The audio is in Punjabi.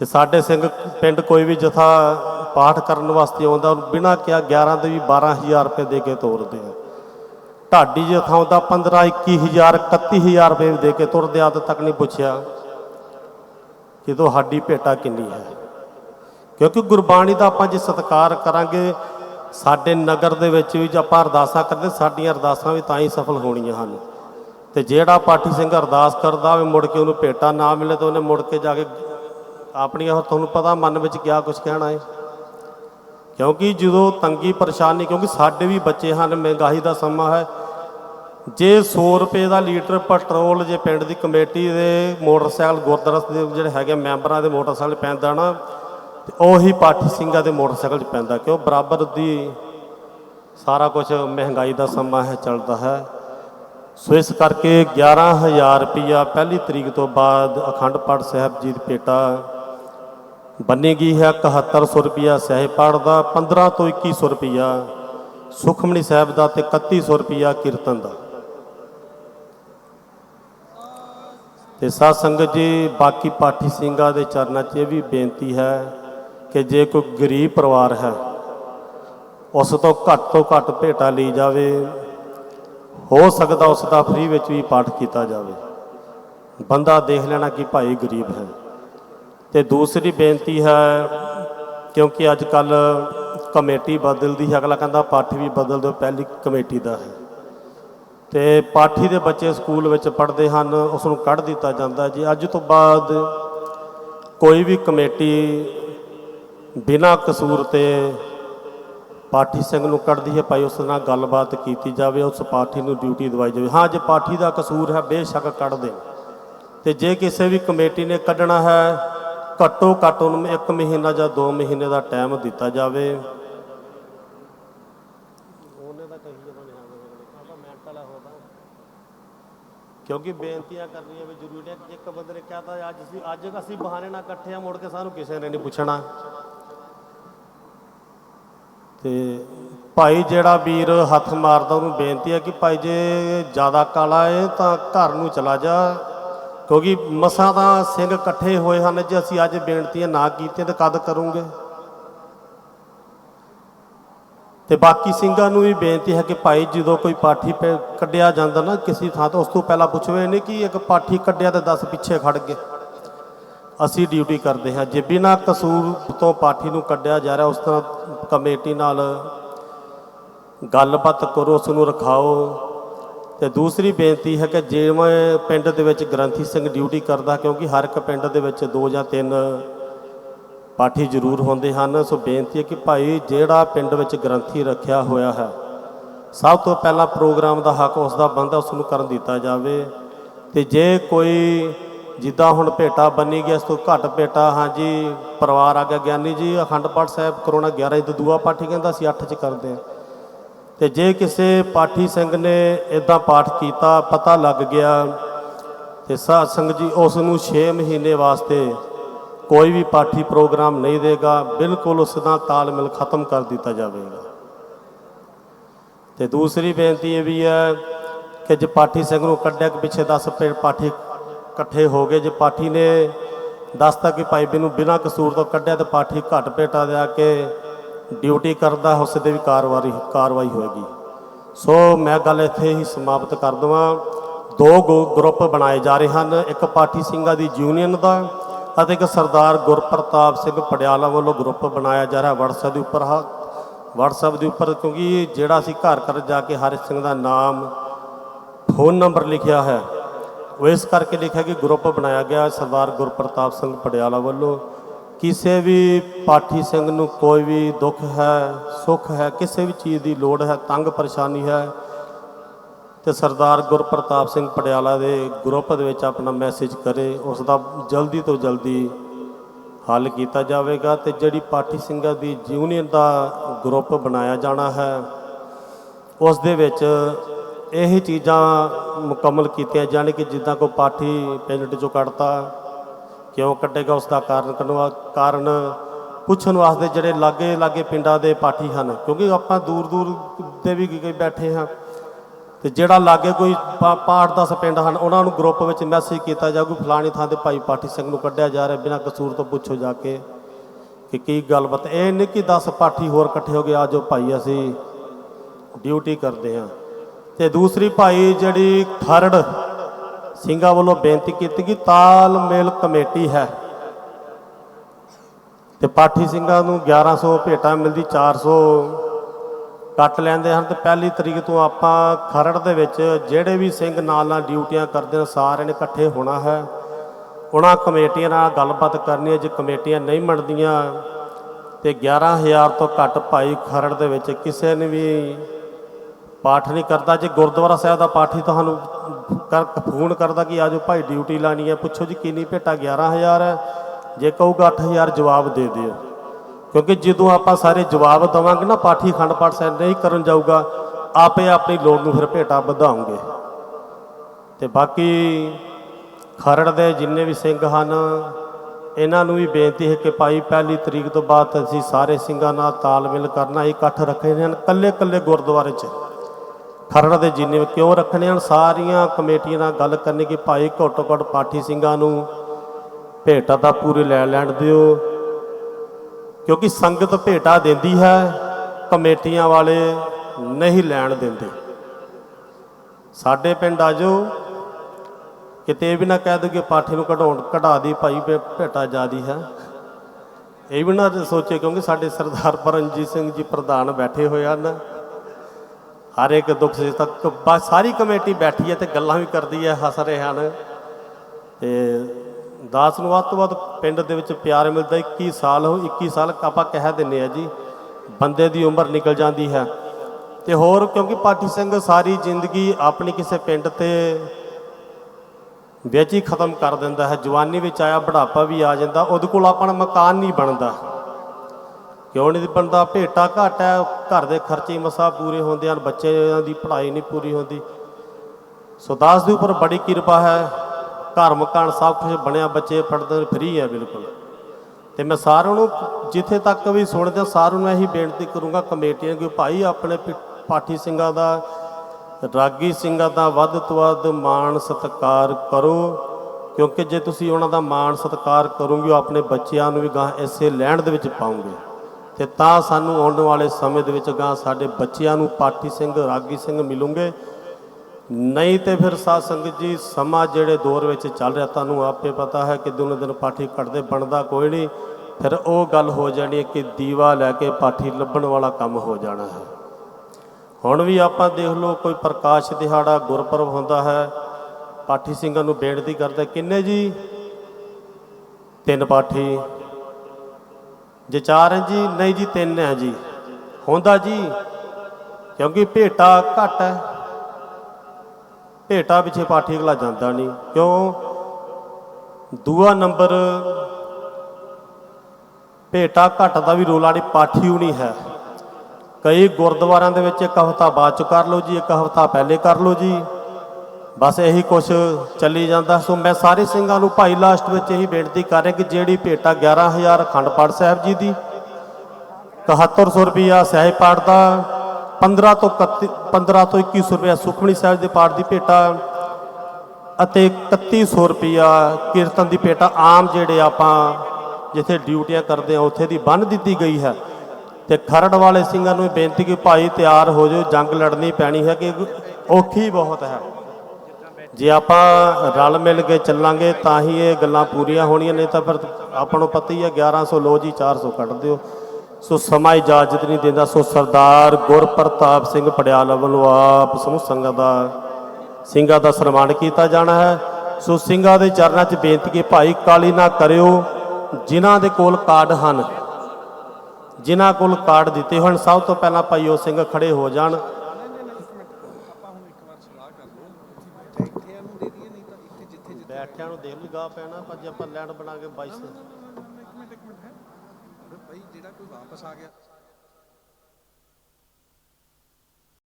ਤੇ ਸਾਡੇ ਸਿੰਘ ਪਿੰਡ ਕੋਈ ਵੀ ਜਥਾ ਪਾਠ ਕਰਨ ਵਾਸਤੇ ਆਉਂਦਾ, ਉਹਨੂੰ ਬਿਨਾਂ ਕਿਹਾ 11 ਦੇ ਵੀ 12000 ਰੁਪਏ ਦੇ ਕੇ ਤੋਰਦੇ ਆ। ਢਾਡੀ ਜਥਾ ਆਉਂਦਾ 15 21000 31000 ਰੁਪਏ ਦੇ ਕੇ ਤੁਰਦੇ ਆ ਅੱਜ ਤੱਕ ਨਹੀਂ ਪੁੱਛਿਆ ਕਿ ਤੁਹਾਡੀ ਭੇਟਾ ਕਿੰਨੀ ਹੈ। ਕਿਉਂਕਿ ਗੁਰਬਾਣੀ ਦਾ ਆਪਾਂ ਜੇ ਸਤਿਕਾਰ ਕਰਾਂਗੇ, ਸਾਡੇ ਨਗਰ ਦੇ ਵਿੱਚ ਵੀ ਜੇ ਆਪਾਂ ਅਰਦਾਸਾਂ ਕਰਦੇ, ਸਾਡੀਆਂ ਅਰਦਾਸਾਂ ਵੀ ਤਾਂ ਹੀ ਸਫਲ ਹੋਣੀਆਂ ਹਨ। ਤੇ ਜਿਹੜਾ ਪਾਠੀ ਸਿੰਘ ਅਰਦਾਸ ਕਰਦਾ ਹੋਵੇ, ਮੁੜ ਕੇ ਉਹਨੂੰ ਭੇਟਾ ਨਾ ਮਿਲੇ ਤਾਂ ਉਹਨੇ ਮੁੜ ਕੇ ਜਾ ਕੇ ਆਪਣੀਆਂ ਉਹ ਤੁਹਾਨੂੰ ਪਤਾ ਮਨ ਵਿੱਚ ਕਿਆ ਕੁਝ ਕਹਿਣਾ ਹੈ ਕਿਉਂਕਿ ਜਦੋਂ ਤੰਗੀ ਪਰੇਸ਼ਾਨੀ, ਕਿਉਂਕਿ ਸਾਡੇ ਵੀ ਬੱਚੇ ਹਨ, ਮਹਿੰਗਾਈ ਦਾ ਸਮਾਂ ਹੈ। ਜੇ 100 ਰੁਪਏ ਦਾ ਲੀਟਰ ਪੈਟਰੋਲ ਜੇ ਪਿੰਡ ਦੀ ਕਮੇਟੀ ਦੇ ਮੋਟਰਸਾਈਕਲ ਗੁਰਦੁਆਰਾ ਦੇ ਜਿਹੜੇ ਹੈਗੇ ਮੈਂਬਰਾਂ ਦੇ ਮੋਟਰਸਾਈਕਲ ਪੈਂਦਾ ਨਾ, ਤੇ ਉਹੀ ਪਾਠੀ ਸਿੰਘਾਂ ਦੇ ਮੋਟਰਸਾਈਕਲ 'ਚ ਪੈਂਦਾ। ਕਿਉਂ? ਬਰਾਬਰ ਦੀ ਸਾਰਾ ਕੁਝ ਮਹਿੰਗਾਈ ਦਾ ਸਮਾਂ ਹੈ, ਚੱਲਦਾ ਹੈ। ਸੋ ਇਸ ਕਰਕੇ 11000 ਰੁਪਇਆ ਪਹਿਲੀ ਤਰੀਕ ਤੋਂ ਬਾਅਦ ਅਖੰਡ ਪਾਠ ਸਾਹਿਬ ਜੀ ਦੀ ਭੇਟਾ ਬੰਨੀ ਗਈ ਹੈ 7100 ਰੁਪਇਆ ਸਹਿ ਪਾਠ ਦਾ 15 ਤੋਂ 2100 ਰੁਪਇਆ ਸੁਖਮਣੀ ਸਾਹਿਬ ਦਾ ਤੇ 3100 ਰੁਪਇਆ ਕੀਰਤਨ ਦਾ। ਤੇ ਸਾਧ ਸੰਗਤ ਜੀ, ਬਾਕੀ ਪਾਠੀ ਸਿੰਘਾਂ ਦੇ ਚਰਨਾਂ 'ਚ ਇਹ ਵੀ ਬੇਨਤੀ ਹੈ ਕਿ ਜੇ ਕੋਈ ਗਰੀਬ ਪਰਿਵਾਰ ਹੈ, ਉਸ ਤੋਂ ਘੱਟ ਤੋਂ ਘੱਟ ਭੇਟਾ ਲਈ ਜਾਵੇ, ਹੋ ਸਕਦਾ ਉਸ ਦਾ ਫ੍ਰੀ ਵਿੱਚ ਵੀ ਪਾਠ ਕੀਤਾ ਜਾਵੇ। ਬੰਦਾ ਦੇਖ ਲੈਣਾ ਕਿ ਭਾਈ ਗਰੀਬ ਹੈ। ਤੇ ਦੂਸਰੀ ਬੇਨਤੀ ਹੈ, ਕਿਉਂਕਿ ਅੱਜ ਕੱਲ ਕਮੇਟੀ ਬਦਲਦੀ ਹੈ, ਅਗਲਾ ਕਹਿੰਦਾ ਪਾਠੀ ਵੀ ਬਦਲ ਦਿਓ, ਪਹਿਲੀ ਕਮੇਟੀ ਦਾ ਹੈ। ਤੇ ਪਾਠੀ ਦੇ ਬੱਚੇ ਸਕੂਲ ਵਿੱਚ ਪੜ੍ਹਦੇ ਹਨ ਉਸ ਨੂੰ ਕੱਢ ਦਿੱਤਾ ਜਾਂਦਾ ਜੀ ਅੱਜ ਤੋਂ ਬਾਅਦ ਕੋਈ ਵੀ ਕਮੇਟੀ ਬਿਨਾਂ ਕਸੂਰ ਤੇ ਪਾਠੀ ਸਿੰਘ ਨੂੰ ਕੱਢਦੀ ਹੈ, ਭਾਈ ਉਸ ਨਾਲ ਗੱਲਬਾਤ ਕੀਤੀ ਜਾਵੇ, ਉਸ ਪਾਠੀ ਨੂੰ ਡਿਊਟੀ ਦਵਾਈ ਜਾਵੇ। ਹਾਂ, ਜੇ ਪਾਠੀ ਦਾ ਕਸੂਰ ਹੈ, ਬੇਸ਼ੱਕ ਕੱਢ ਦੇ ਤੇ ਜੇ ਕਿਸੇ ਵੀ ਕਮੇਟੀ ਨੇ ਕੱਢਣਾ ਹੈ ਘੱਟੋ ਘੱਟ ਉਹਨੂੰ 1 ਮਹੀਨਾ ਜਾਂ 2 ਮਹੀਨੇ ਦਾ ਟਾਈਮ ਦਿੱਤਾ ਜਾਵੇ। ਉਹਨੇ ਤਾਂ ਕਹੀ ਜਦੋਂ ਨਹੀਂ ਆਉਂਦਾ ਮੈਂਟਲ ਹੋਦਾ ਕਿਉਂਕਿ ਬੇਨਤੀਆਂ ਕਰਨੀਆਂ ਵੀ ਜ਼ਰੂਰੀ ਹੈ ਇੱਕ ਬੰਦੇ ਨੇ ਕਹਤਾ ਅੱਜ ਅਸੀਂ ਅੱਜ ਅਸੀਂ ਬਹਾਨੇ ਨਾਲ ਇਕੱਠੇ ਆ ਮੁੜ ਕੇ ਸਾਨੂੰ ਕਿਸੇ ਨੇ ਨਹੀਂ ਪੁੱਛਣਾ। ਤੇ ਭਾਈ ਜਿਹੜਾ ਵੀਰ ਹੱਥ ਮਾਰਦਾ ਉਹਨੂੰ ਬੇਨਤੀ ਹੈ ਕਿ ਭਾਈ ਜੇ ਜ਼ਿਆਦਾ ਕਾਲਾ ਹੈ ਤਾਂ ਘਰ ਨੂੰ ਚਲਾ ਜਾ। ਕਿਉਂਕਿ ਮਸਾਂ ਤਾਂ ਸਿੰਘ ਇਕੱਠੇ ਹੋਏ ਹਨ ਜੇ ਅਸੀਂ ਅੱਜ ਬੇਨਤੀਆਂ ਨਾ ਕੀਤੀਆਂ ਤਾਂ ਕਦ ਕਰੂੰਗੇ? ਤੇ ਬਾਕੀ ਸਿੰਘਾਂ ਨੂੰ ਵੀ ਬੇਨਤੀ ਹੈ ਕਿ ਭਾਈ ਜਦੋਂ ਕੋਈ ਪਾਠੀ ਪੈ- ਕੱਢਿਆ ਜਾਂਦਾ ਨਾ ਕਿਸੇ ਥਾਂ ਤੋਂ ਉਸ ਤੋਂ ਪਹਿਲਾਂ ਪੁੱਛੋ ਇਹ ਨਹੀਂ ਕਿ ਇੱਕ ਪਾਠੀ ਕੱਢਿਆ ਤੇ 10 ਪਿੱਛੇ ਖੜ ਗਏ ਅਸੀਂ ਡਿਊਟੀ ਕਰਦੇ ਹਾਂ। ਜੇ ਬਿਨਾਂ ਕਸੂਰ ਤੋਂ ਪਾਠੀ ਨੂੰ ਕੱਢਿਆ ਜਾ ਰਿਹਾ, ਉਸ ਤਰ੍ਹਾਂ ਕਮੇਟੀ ਨਾਲ ਗੱਲਬਾਤ ਕਰੋ, ਉਸ ਨੂੰ ਰਖਾਓ। ਤੇ ਦੂਸਰੀ ਬੇਨਤੀ ਹੈ ਕਿ ਜਿਵੇਂ ਪਿੰਡ ਦੇ ਵਿੱਚ ਗ੍ਰੰਥੀ ਸਿੰਘ ਡਿਊਟੀ ਕਰਦਾ, ਕਿਉਂਕਿ ਹਰ ਇੱਕ ਪਿੰਡ ਦੇ ਵਿੱਚ ਦੋ ਜਾਂ ਤਿੰਨ ਪਾਠੀ ਜ਼ਰੂਰ ਹੁੰਦੇ ਹਨ, ਸੋ ਬੇਨਤੀ ਹੈ ਕਿ ਭਾਈ ਜਿਹੜਾ ਪਿੰਡ ਵਿੱਚ ਗ੍ਰੰਥੀ ਰੱਖਿਆ ਹੋਇਆ ਹੈ, ਸਭ ਤੋਂ ਪਹਿਲਾਂ ਪ੍ਰੋਗਰਾਮ ਦਾ ਹੱਕ ਉਸ ਦਾ ਬੰਦਾ ਉਸ ਨੂੰ ਕਰਨ ਦਿੱਤਾ ਜਾਵੇ। ਤੇ ਜੇ ਕੋਈ ਜਿੱਦਾਂ ਹੁਣ ਭੇਟਾ ਬੰਨੀ ਗਿਆ, ਇਸ ਤੋਂ ਘੱਟ ਭੇਟਾ, ਹਾਂਜੀ, ਪਰਿਵਾਰ ਆ ਗਿਆ ਗਿਆਨੀ ਜੀ, ਅਖੰਡ ਪਾਠ ਸਾਹਿਬ, ਕਰੋਨਾ 11 ਤੋਂ ਦੂਆ ਪਾਠੀ ਕਹਿੰਦਾ ਅਸੀਂ 8 ਚ ਕਰਦੇ ਹਾਂ ਤੇ ਜੇ ਕਿਸੇ ਪਾਠੀ ਸਿੰਘ ਨੇ ਇਦਾਂ ਪਾਠ ਕੀਤਾ, ਪਤਾ ਲੱਗ ਗਿਆ ਤੇ ਸਾਧ ਸੰਗਤ ਜੀ ਉਸ ਨੂੰ 6 ਮਹੀਨੇ ਵਾਸਤੇ ਕੋਈ ਵੀ ਪਾਠੀ ਪ੍ਰੋਗਰਾਮ ਨਹੀਂ ਦੇਗਾ, ਬਿਲਕੁਲ ਉਸ ਦਾ ਤਾਲਮੇਲ ਖਤਮ ਕਰ ਦਿੱਤਾ ਜਾਵੇਗਾ। ਤੇ ਦੂਸਰੀ ਬੇਨਤੀ ਇਹ ਵੀ ਹੈ ਕਿ ਜੇ ਪਾਠੀ ਸਿੰਘ ਨੂੰ ਕੱਢਿਆ ਕਿ ਪਿੱਛੇ 10 ਪੇ ਪਾਠੀ ਇਕੱਠੇ ਹੋ ਗਏ, ਜੇ ਪਾਠੀ ਨੇ ਦੱਸਤਾ ਕਿ ਭਾਈ ਮੈਨੂੰ ਬਿਨਾਂ ਕਸੂਰ ਤੋਂ ਕੱਢਿਆ ਤੇ ਪਾਠੀ ਘੱਟ ਭੇਟਾ ਦਿਆ ਕੇ ਡਿਊਟੀ ਕਰਦਾ ਉਸ ਦੇ ਵੀ ਕਾਰਵਾਈ ਕਾਰਵਾਈ ਹੋਏਗੀ। ਸੋ ਮੈਂ ਗੱਲ ਇੱਥੇ ਹੀ ਸਮਾਪਤ ਕਰ ਦਵਾਂ। ਦੋ ਗੋ- ਗਰੁੱਪ ਬਣਾਏ ਜਾ ਰਹੇ ਹਨ। ਇੱਕ ਪਾਠੀ ਸਿੰਘਾਂ ਦੀ ਯੂਨੀਅਨ ਦਾ ਅਤੇ ਇੱਕ ਸਰਦਾਰ ਗੁਰਪ੍ਰਤਾਪ ਸਿੰਘ ਪਟਿਆਲਾ ਵੱਲੋਂ ਗਰੁੱਪ ਬਣਾਇਆ ਜਾ ਰਿਹਾ WhatsApp ਦੇ ਉੱਪਰ ਹਾ WhatsApp ਦੇ ਉੱਪਰ, ਕਿਉਂਕਿ ਜਿਹੜਾ ਅਸੀਂ ਘਰ ਘਰ ਜਾ ਕੇ ਹਰ ਸਿੰਘ ਦਾ ਨਾਮ, ਫੋਨ ਨੰਬਰ ਲਿਖਿਆ ਹੈ, ਉਹ ਇਸ ਕਰਕੇ ਲਿਖਿਆ ਕਿ ਗਰੁੱਪ ਬਣਾਇਆ ਗਿਆ ਸਰਦਾਰ ਗੁਰਪ੍ਰਤਾਪ ਸਿੰਘ ਪਟਿਆਲਾ ਵੱਲੋਂ। ਕਿਸੇ ਵੀ ਪਾਠੀ ਸਿੰਘ ਨੂੰ ਕੋਈ ਵੀ ਦੁੱਖ ਹੈ, ਸੁੱਖ ਹੈ, ਕਿਸੇ ਵੀ ਚੀਜ਼ ਦੀ ਲੋੜ ਹੈ, ਤੰਗ ਪਰੇਸ਼ਾਨੀ ਹੈ, ਤੇ ਸਰਦਾਰ ਗੁਰਪ੍ਰਤਾਪ ਸਿੰਘ ਪਟਿਆਲਾ ਦੇ ਗਰੁੱਪ ਦੇ ਵਿੱਚ ਆਪਣਾ ਮੈਸੇਜ ਕਰੇ ਉਸ ਦਾ ਜਲਦੀ ਤੋਂ ਜਲਦੀ ਹੱਲ ਕੀਤਾ ਜਾਵੇਗਾ ਤੇ ਜਿਹੜੀ ਪਾਠੀ ਸਿੰਘਾਂ ਦੀ ਯੂਨੀਅਨ ਦਾ ਗਰੁੱਪ ਬਣਾਇਆ ਜਾਣਾ ਹੈ, ਉਸ ਦੇ ਵਿੱਚ ਇਹ ਚੀਜ਼ਾਂ ਮੁਕੰਮਲ ਕੀਤੀਆਂ ਜਾਣ ਕਿ ਜਿੱਦਾਂ ਕੋਈ ਪਾਠੀ ਪਿੰਡ ਚੋਂ ਕੱਢਤਾ ਕਿਉਂ ਕੱਢੇਗਾ ਉਸ ਦਾ ਕਾਰਨ ਕਨਵਾ ਕਾਰਨ ਪੁੱਛਣ ਵਾਸਤੇ ਜਿਹੜੇ ਲਾਗੇ ਲਾਗੇ ਪਿੰਡਾਂ ਦੇ ਪਾਠੀ ਹਨ, ਕਿਉਂਕਿ ਆਪਾਂ ਦੂਰ ਦੂਰ ਦੇ ਵੀ ਕਈ ਬੈਠੇ ਹਾਂ। ਤੇ ਜਿਹੜਾ ਲਾਗੇ ਕੋਈ ਪਾਠ ਦਸ ਪਿੰਡ ਹਨ, ਉਹਨਾਂ ਨੂੰ ਗਰੁੱਪ ਵਿੱਚ ਮੈਸੇਜ ਕੀਤਾ ਜਾਊਗਾ ਫਲਾਣੀ ਥਾਂ ਤੇ ਭਾਈ ਪਾਠੀ ਸਿੰਘ ਨੂੰ ਕੱਢਿਆ ਜਾ ਰਿਹਾ, ਬਿਨਾਂ ਕਸੂਰ ਤੋਂ ਪੁੱਛੋ ਜਾ ਕੇ ਕਿ ਕੀ ਗੱਲਬਾਤ। ਇਹ ਨਹੀਂ ਕਿ 10 ਪਾਠੀ ਹੋਰ ਇਕੱਠੇ ਹੋ ਗਏ ਆ ਜੋ ਭਾਈ ਅਸੀਂ ਡਿਊਟੀ ਕਰਦੇ ਹਾਂ। ਤੇ ਦੂਸਰੀ ਭਾਈ ਜਿਹੜੀ ਖਰੜ ਸਿੰਘਾਂ ਵੱਲੋਂ ਬੇਨਤੀ ਕੀਤੀ ਕਿ ਤਾਲਮੇਲ ਕਮੇਟੀ ਹੈ। ਤੇ ਪਾਠੀ ਸਿੰਘਾਂ ਨੂੰ 1100 ਭੇਟਾਂ ਮਿਲਦੀ 400 ਕੱਟ ਲੈਂਦੇ ਹਨ। ਤੇ ਪਹਿਲੀ ਤਰੀਕ ਤੋਂ ਆਪਾਂ ਖਰੜ ਦੇ ਵਿੱਚ ਜਿਹੜੇ ਵੀ ਸਿੰਘ ਨਾਲ ਨਾਲ ਡਿਊਟੀਆਂ ਕਰਦੇ ਨੇ, ਸਾਰਿਆਂ ਨੇ ਇਕੱਠੇ ਹੋਣਾ ਹੈ। ਉਹਨਾਂ ਕਮੇਟੀਆਂ ਨਾਲ ਗੱਲਬਾਤ ਕਰਨੀ ਹੈ। ਜੇ ਕਮੇਟੀਆਂ ਨਹੀਂ ਮੰਨਦੀਆਂ ਤੇ 11000 ਤੋਂ ਘੱਟ ਭਾਈ ਖਰੜ ਦੇ ਵਿੱਚ ਕਿਸੇ ਨੇ ਵੀ ਪਾਠ ਨਹੀਂ ਕਰਦਾ। ਜੇ ਗੁਰਦੁਆਰਾ ਸਾਹਿਬ ਦਾ ਪਾਠੀ ਤੁਹਾਨੂੰ ਕਰ ਫੋਨ ਕਰਦਾ ਕਿ ਆਜੋ ਭਾਈ ਡਿਊਟੀ ਲਾਣੀ ਹੈ, ਪੁੱਛੋ ਜੀ ਕਿੰਨੀ ਭੇਟਾ 11000 ਹੈ। ਜੇ ਕਹੂਗਾ 8000 ਜਵਾਬ ਦੇ ਦਿਓ। ਕਿਉਂਕਿ ਜਦੋਂ ਆਪਾਂ ਸਾਰੇ ਜਵਾਬ ਦਵਾਂਗੇ ਨਾ, ਪਾਠੀ ਖੰਡ ਪਾਠ ਸਾਹਿਬ ਨਹੀਂ ਕਰਨ ਜਾਊਗਾ, ਆਪੇ ਆਪਣੀ ਲੋੜ ਨੂੰ ਫਿਰ ਭੇਟਾ ਵਧਾਉਂਗੇ। ਤੇ ਬਾਕੀ ਖਰੜ ਦੇ ਜਿੰਨੇ ਵੀ ਸਿੰਘ ਹਨ, ਇਹਨਾਂ ਨੂੰ ਵੀ ਬੇਨਤੀ ਹੈ ਕਿ ਭਾਈ ਪਹਿਲੀ ਤਰੀਕ ਤੋਂ ਬਾਅਦ ਅਸੀਂ ਸਾਰੇ ਸਿੰਘਾਂ ਨਾਲ ਤਾਲਮੇਲ ਕਰਨਾ ਇਕੱਠ ਰੱਖੇ ਹਨ ਕੱਲੇ ਕੱਲੇ ਗੁਰਦੁਆਰੇ 'ਚ। ਖਰੜ ਦੇ ਜਿੰਨੇ ਕਿਉਂ ਰੱਖਣੇ ਹਨ, ਸਾਰੀਆਂ ਕਮੇਟੀਆਂ ਨਾਲ ਗੱਲ ਕਰਨੀ ਕਿ ਭਾਈ ਘੱਟੋ ਘੱਟ ਪਾਠੀ ਸਿੰਘਾਂ ਨੂੰ ਭੇਟਾ ਤਾਂ ਪੂਰੇ ਲੈ ਲੈਣ ਦਿਓ। ਕਿਉਂਕਿ ਸੰਗਤ ਭੇਟਾ ਦਿੰਦੀ ਹੈ, ਕਮੇਟੀਆਂ ਵਾਲੇ ਨਹੀਂ ਲੈਣ ਦਿੰਦੇ। ਸਾਡੇ ਪਿੰਡ ਆਜੋ ਕਿਤੇ ਇਹ ਵੀ ਨਾ ਕਹਿ ਦੋ ਪਾਠੀ ਨੂੰ ਕਢਾਉਣ, ਕਢਾ ਦੀ ਭਾਈ ਭੇ- ਭੇਟਾ ਜਾਦੀ ਹੈ। ਇਹ ਵੀ ਨਾ ਸੋਚੇ ਕਿਉਂਕਿ ਸਾਡੇ ਸਰਦਾਰ ਪਰਮਜੀਤ ਸਿੰਘ ਜੀ ਪ੍ਰਧਾਨ ਬੈਠੇ ਹੋਏ ਹਨ। ਹਰ ਇੱਕ ਦੁੱਖ ਸੇ ਤੱਕ ਸਾਰੀ ਕਮੇਟੀ ਬੈਠੀ ਹੈ ਤੇ ਗੱਲਾਂ ਵੀ ਕਰਦੀ ਹੈ, ਹੱਸ ਰਹੇ ਹਨ। ਤੇ ਦਾਸ ਨੂੰ ਵੱਧ ਤੋਂ ਵੱਧ ਪਿੰਡ ਦੇ ਵਿੱਚ ਪਿਆਰ ਮਿਲਦਾ 21 ਸਾਲ ਹੋ 21 ਸਾਲ ਆਪਾਂ ਕਹਿ ਦਿੰਨੇ ਆ ਜੀ, ਬੰਦੇ ਦੀ ਉਮਰ ਨਿਕਲ ਜਾਂਦੀ ਹੈ। ਤੇ ਹੋਰ ਕਿਉਂਕਿ ਪਾਠੀ ਸਿੰਘ ਸਾਰੀ ਜ਼ਿੰਦਗੀ ਆਪਣੀ ਕਿਸੇ ਪਿੰਡ ਤੇ ਵਿੱਚ ਹੀ ਖਤਮ ਕਰ ਦਿੰਦਾ ਹੈ, ਜਵਾਨੀ ਵਿੱਚ ਆਇਆ, ਬੁਢਾਪਾ ਵੀ ਆ ਜਾਂਦਾ, ਉਹਦੇ ਕੋਲ ਆਪਣਾ ਮਕਾਨ ਨਹੀਂ ਬਣਦਾ। ਕਿਉਂ ਨਹੀਂ ਬਣਦਾ? ਭੇਟਾ ਘੱਟ ਹੈ, ਘਰ ਦੇ ਖਰਚੇ ਮਸਾ ਪੂਰੇ ਹੁੰਦੇ ਹਨ, ਬੱਚਿਆਂ ਦੀ ਪੜ੍ਹਾਈ ਨਹੀਂ ਪੂਰੀ ਹੁੰਦੀ। ਸੋ ਦਾਸ ਦੇ ਉੱਪਰ ਬੜੀ ਕਿਰਪਾ ਹੈ, ਘਰ ਮਕਾਨ ਸਭ ਕੁਝ ਬਣਿਆ, ਬੱਚੇ ਪੜ੍ਹਦੇ ਫਰੀ ਹੈ ਬਿਲਕੁਲ। ਤੇ ਮੈਂ ਸਾਰਿਆਂ ਨੂੰ ਜਿੱਥੇ ਤੱਕ ਵੀ ਸੁਣਦੇ ਸਾਰਿਆਂ ਨੂੰ ਇਹੀ ਬੇਨਤੀ ਕਰੂੰਗਾ, ਕਮੇਟੀਆਂ ਕਿ ਭਾਈ ਆਪਣੇ ਪਿ- ਪਾਠੀ ਸਿੰਘਾਂ ਦਾ, ਰਾਗੀ ਸਿੰਘਾਂ ਦਾ ਵੱਧ ਤੋਂ ਵੱਧ ਮਾਣ ਸਤਿਕਾਰ ਕਰੋ, ਕਿਉਂਕਿ ਜੇ ਤੁਸੀਂ ਉਹਨਾਂ ਦਾ ਮਾਣ ਸਤਿਕਾਰ ਕਰੋਗੇ, ਉਹ ਆਪਣੇ ਬੱਚਿਆਂ ਨੂੰ ਵੀ ਗਾਂ ਇਸੇ ਲੈਣ ਦੇ ਵਿੱਚ ਪਾਉਂਗੇ। ਤੇ ਤਾਂ ਸਾਨੂੰ ਆਉਣ ਵਾਲੇ ਸਮੇਂ ਦੇ ਵਿੱਚ ਗਾਂ ਸਾਡੇ ਬੱਚਿਆਂ ਨੂੰ ਪਾਠੀ ਸਿੰਘ, ਰਾਗੀ ਸਿੰਘ ਮਿਲੂਗੇ। ਨਹੀਂ ਤੇ ਫਿਰ ਸਾਧ ਸੰਗਤ ਜੀ, ਸਮਾਂ ਜਿਹੜੇ ਦੌਰ ਵਿੱਚ ਚੱਲ ਰਿਹਾ, ਤੁਹਾਨੂੰ ਆਪੇ ਪਤਾ ਹੈ ਕਿ ਦਿਨੋਂ ਦਿਨ ਪਾਠੀ ਘਟਦੇ ਬਣਦਾ ਕੋਈ ਨਹੀਂ। ਫਿਰ ਉਹ ਗੱਲ ਹੋ ਜਾਣੀ ਹੈ ਕਿ ਦੀਵਾ ਲੈ ਕੇ ਪਾਠੀ ਲੱਭਣ ਵਾਲਾ ਕੰਮ ਹੋ ਜਾਣਾ ਹੈ। ਹੁਣ ਵੀ ਆਪਾਂ ਦੇਖ ਲਓ, ਕੋਈ ਪ੍ਰਕਾਸ਼ ਦਿਹਾੜਾ, ਗੁਰਪੁਰਬ ਹੁੰਦਾ ਹੈ। ਪਾਠੀ ਸਿੰਘਾਂ ਨੂੰ ਬੇਨਤੀ ਕਰਦਾ, ਕਿੰਨੇ ਜੀ? ਤਿੰਨ ਪਾਠੀ। ਜੇ ਚਾਰ ਹੈ ਜੀ, ਨਹੀਂ ਜੀ, ਤਿੰਨ ਹੈ ਜੀ। ਹੁੰਦਾ ਜੀ, ਕਿਉਂਕਿ ਭੇਟਾ ਘੱਟ ਹੈ। ਭੇਟਾ ਪਿੱਛੇ ਪਾਠੀ ਅਗਲਾ ਜਾਂਦਾ ਨਹੀਂ। ਕਿਉਂ? ਦੂਆ ਨੰਬਰ, ਭੇਟਾ ਘੱਟ ਦਾ ਵੀ ਰੋਲਾ ਨਹੀਂ, ਪਾਠੀ ਉਹ ਨਹੀਂ ਹੈ। ਕਈ ਗੁਰਦੁਆਰਿਆਂ ਦੇ ਵਿੱਚ ਇੱਕ ਹਫ਼ਤਾ ਬਾਅਦ ਚ ਕਰ ਲਓ ਜੀ, ਇੱਕ ਹਫ਼ਤਾ ਪਹਿਲੇ ਕਰ ਲਓ ਜੀ। ਬਸ ਇਹੀ ਕੁਛ ਚੱਲੀ ਜਾਂਦਾ। ਸੋ ਮੈਂ ਸਾਰੇ ਸਿੰਘਾਂ ਨੂੰ ਭਾਈ ਲਾਸਟ ਵਿੱਚ ਇਹੀ ਬੇਨਤੀ ਕਰ ਰਿਹਾ ਕਿ ਜਿਹੜੀ ਭੇਟਾ 11000 ਅਖੰਡ ਪਾਠ ਸਾਹਿਬ ਜੀ ਦੀ 7100 ਰੁਪਿਆ ਸਹਿਜ ਪਾਠ ਦਾ 15 ਤੋਂ 31 15 ਤੋਂ 2100 ਰੁਪਿਆ ਸੁਖਮਣੀ ਸਾਹਿਬ ਦੇ ਪਾਠ ਦੀ ਭੇਟਾ ਅਤੇ 3100 ਰੁਪਿਆ ਕੀਰਤਨ ਦੀ ਭੇਟਾ ਆਮ ਜਿਹੜੇ ਆਪਾਂ ਜਿੱਥੇ ਡਿਊਟੀਆਂ ਕਰਦੇ ਆ ਉੱਥੇ ਦੀ ਬੰਨ ਦਿੱਤੀ ਗਈ ਹੈ। ਤੇ ਖਰੜ ਵਾਲੇ ਸਿੰਘਾਂ ਨੂੰ ਬੇਨਤੀ ਕਿ ਭਾਈ ਤਿਆਰ ਹੋ ਜਾਓ, ਜੰਗ ਲੜਨੀ ਪੈਣੀ ਹੈ ਕਿ ਔਖੀ ਬਹੁਤ ਹੈ। ਜੇ ਆਪਾਂ ਰਲ ਮਿਲ ਕੇ ਚੱਲਾਂਗੇ ਤਾਂ ਹੀ ਇਹ ਗੱਲਾਂ ਪੂਰੀਆਂ ਹੋਣੀਆਂ, ਨਹੀਂ ਤਾਂ ਫਿਰ ਆਪਾਂ ਨੂੰ ਪਤਾ ਹੀ ਹੈ 1100 ਲੋ ਜੀ 400 ਕੱਢ ਦਿਓ। ਸੋ ਸਮਾਂ ਇਜਾਜ਼ਤ ਨਹੀਂ ਦਿੰਦਾ। ਸੋ ਸਰਦਾਰ ਗੁਰਪ੍ਰਤਾਪ ਸਿੰਘ ਪੜਿਆਲਾ ਵੱਲੋਂ ਆਪ ਸਮੂਹ ਸੰਗਤ ਦਾ, ਸਿੰਘਾਂ ਦਾ ਸਨਮਾਨ ਕੀਤਾ ਜਾਣਾ ਹੈ। ਸੋ ਸਿੰਘਾਂ ਦੇ ਚਰਨਾਂ 'ਚ ਬੇਨਤੀ ਕਿ ਭਾਈ ਕਾਲੀ ਨਾ ਕਰਿਓ, ਜਿਨ੍ਹਾਂ ਦੇ ਕੋਲ ਕਾਰਡ ਹਨ, ਜਿਨ੍ਹਾਂ ਕੋਲ ਕਾਰਡ ਦਿੱਤੇ ਹੋਣ, ਸਭ ਤੋਂ ਪਹਿਲਾਂ ਭਾਈ ਉਹ ਸਿੰਘ ਖੜੇ ਹੋ ਜਾਣ ਆਪਾਂ ਹੁਣ ਇੱਕ ਵਾਰ ਸਲਾਹ ਕਰ ਲਓ ਇੱਥੇ ਇਹਨੂੰ ਦੇ ਦਈਏ ਨਹੀਂ ਤਾਂ ਇੱਥੇ ਜਿੱਥੇ ਨੂੰ ਦੇਖ ਲਗਾ ਪੈਣਾ ਪਰ ਜੇ ਆਪਾਂ ਲੈਣ ਬਣਾ ਕੇ 22 ਇੱਕ ਮਿੰਟ ਇੱਕ ਮਿੰਟ ਹੈ? ਭਾਈ, ਜਿਹੜਾ ਕੋਈ ਵਾਪਸ ਆ ਗਿਆ।